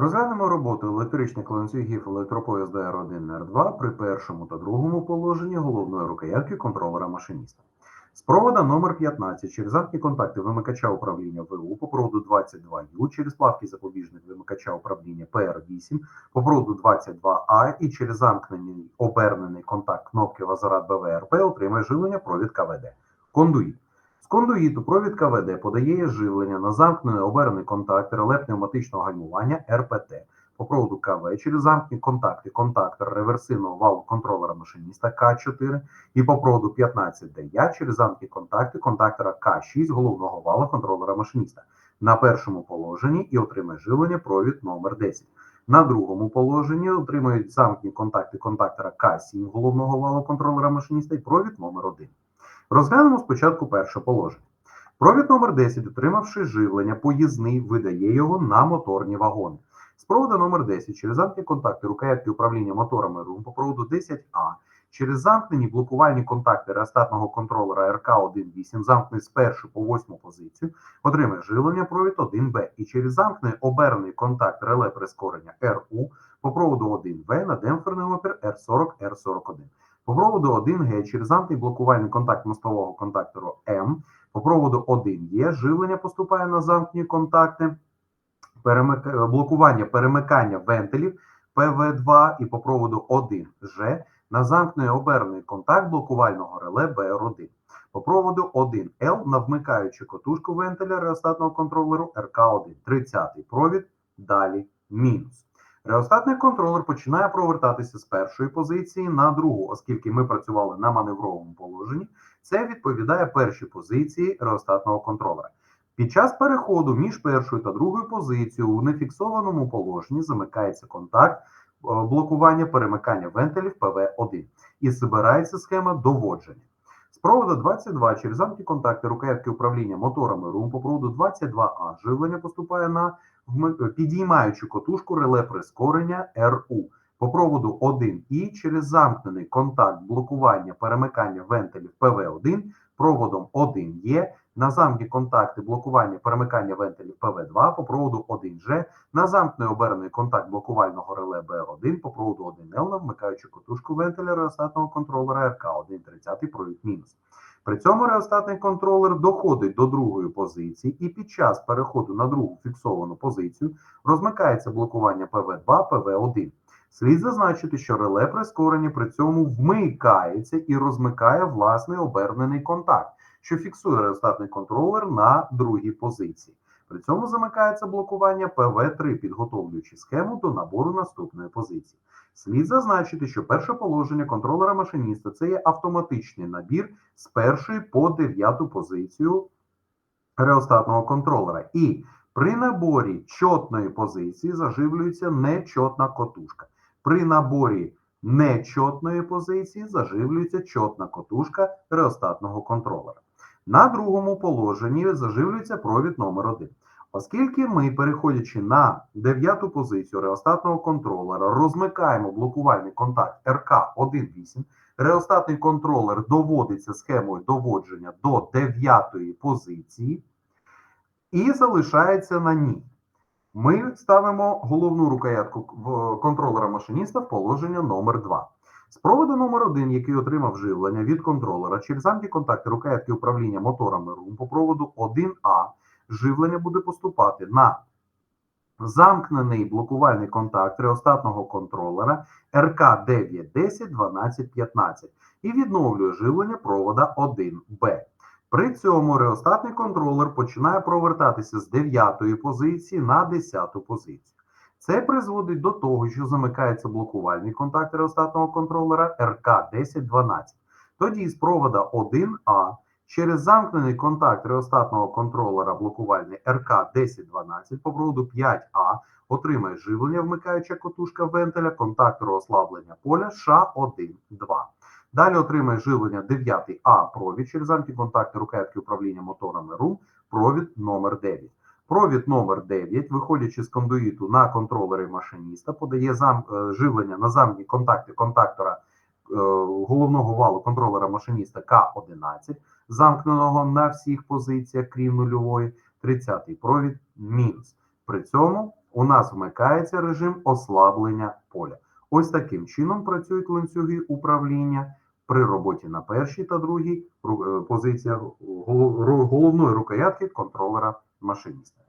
Розглянемо роботу електричних ланцюгів електропоїзда R1 R2 при першому та другому положенні головної рукоятки контролера машиніста. З провода номер 15 через замкні контакти вимикача управління ВУ по проводу 22U через плавки запобіжник вимикача управління PR8 по проводу 22А і через замкнений обернений контакт кнопки Вазарат БВРП отримає живлення провід КВД. Кондуїт. Кондуїту провід КВД подає живлення на замкнений обернений контакт реле пневматичного гальмування РПТ по проводу КВ через замкнені контакти контактор реверсивного валу контролера машиніста К4 і по проводу 15 ДЯ через замкнені контакти контактора К6 головного вала контролера машиніста на першому положенні і отримає живлення провід номер 10. На другому положенні отримують замкнені контакти контактора К7 головного валу контролера машиніста і провід номер 1. Розглянемо спочатку перше положення. Провід номер 10, отримавши живлення, поїзний видає його на моторні вагони. З проводу номер 10 через замкнені контакти рукоятки управління моторами РУМ по проводу 10А через замкнені блокувальні контакти реостатного контролера РК-1.8, замкнений з першої по восьму позицію, отримає живлення провід 1Б і через замкнений обернений контакт реле прискорення РУ по проводу 1В на демпферний опір R40-R41. По проводу 1Г через замкнений блокувальний контакт мостового контактору М, по проводу 1Е живлення поступає на замкнені контакти перемик... блокування перемикання вентилів ПВ2 і по проводу 1Ж на замкнений обернений контакт блокувального реле БР1. По проводу 1Л на вмикаючу котушку вентиля реостатного контролеру РК1. 30-й провід, далі мінус. Реостатний контролер починає провертатися з першої позиції на другу, оскільки ми працювали на маневровому положенні. Це відповідає першій позиції реостатного контролера. Під час переходу між першою та другою позицією у нефіксованому положенні замикається контакт е, блокування перемикання вентилів ПВ1 і збирається схема доводження. З проводу 22 через замки контакти рукоятки управління моторами РУМ по проводу 22А живлення поступає на вми- підіймаючу котушку реле прискорення РУ. По проводу 1І через замкнений контакт блокування перемикання вентилів ПВ1 проводом 1Е на замки контакти блокування перемикання вентилів ПВ2 по проводу 1Ж на замкнений оберений контакт блокувального реле БР1 по проводу 1Л на вмикаючу котушку вентиля реостатного контролера РК1 30 провід мінус. При цьому реостатний контролер доходить до другої позиції і під час переходу на другу фіксовану позицію розмикається блокування ПВ2, ПВ1. Слід зазначити, що реле прискорення при цьому вмикається і розмикає власний обернений контакт, що фіксує реостатний контролер на другій позиції. При цьому замикається блокування ПВ3, підготовлюючи схему до набору наступної позиції. Слід зазначити, що перше положення контролера машиніста це є автоматичний набір з першої по дев'яту позицію реостатного контролера. І при наборі чотної позиції заживлюється нечотна котушка. При наборі нечотної позиції заживлюється чотна котушка реостатного контролера. На другому положенні заживлюється провід номер 1. Оскільки ми, переходячи на дев'яту позицію реостатного контролера, розмикаємо блокувальний контакт РК-1.8, реостатний контролер доводиться схемою доводження до дев'ятої позиції і залишається на ній. Ми ставимо головну рукоятку контролера машиніста в положення номер 2. З проводу номер 1, який отримав живлення від контролера через замки контакти рукоятки управління моторами РУМ по проводу 1А, живлення буде поступати на замкнений блокувальний контакт реостатного контролера РК9101215 і відновлює живлення провода 1Б. При цьому реостатний контролер починає провертатися з 9 позиції на 10 позицію. Це призводить до того, що замикається блокувальний контакт реостатного контролера РК1012. Тоді з провода 1А через замкнений контакт реостатного контролера блокувальний РК1012 по проводу 5А отримає живлення вмикаюча котушка вентиля контактору ослаблення поля ША1-2. Далі отримає живлення 9А провід через замки контакти рукоятки управління моторами РУМ, провід номер 9. Провід номер 9, виходячи з кондуїту на контролери машиніста, подає зам, е, живлення на замні контакти контактора е, головного валу контролера машиніста К11, замкненого на всіх позиціях, крім нульової, 30-й провід мінус. При цьому у нас вмикається режим ослаблення поля. Ось таким чином працюють ланцюги управління при роботі на першій та другій е, позиціях головної рукоятки контролера машиніста.